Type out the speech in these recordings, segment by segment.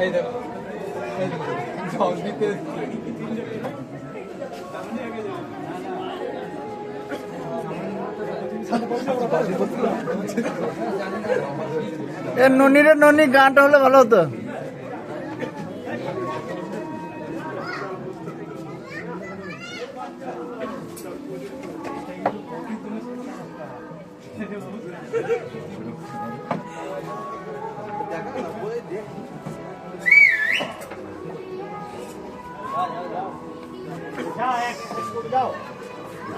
এই দেখো এই দেখো এ ননি রে ননি গানটা হলে ভালো হতো।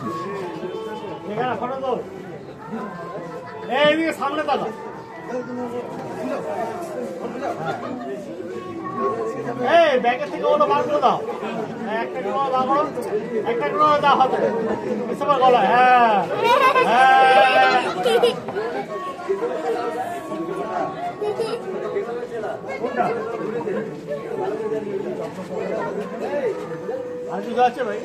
এইদিকে সামনে দাদা এই, ব্যাগের থেকে ওটা বার করে দাও। একটা করে। দাও একটা করে দাও হাতে। এসব গলা হ্যাঁ। হ্যাঁ। আর আছে ভাই?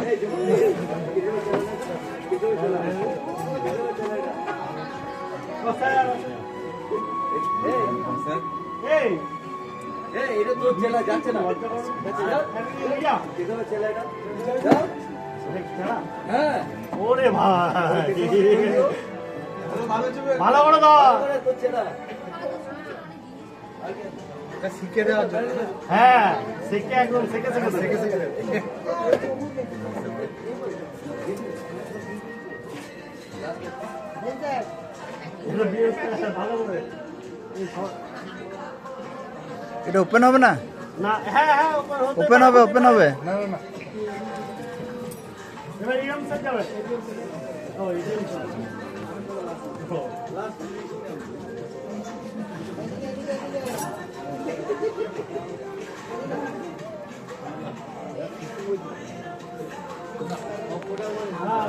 হ্যাঁ ওরে ভাই ভালো করে শিখে দেওয়ার জন্য হ্যাঁ শিখে একদম শিখে শিখে শিখে শিখে ভালো করে। এটা ওপেন হবে না? না হ্যাঁ হ্যাঁ ওপেন হতে ওপেন হবে ওপেন হবে। না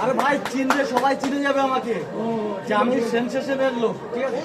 আরে ভাই চিনলে সবাই চিনে যাবে আমাকে। যে আমি সেন্সেশনের লোক ঠিক আছে?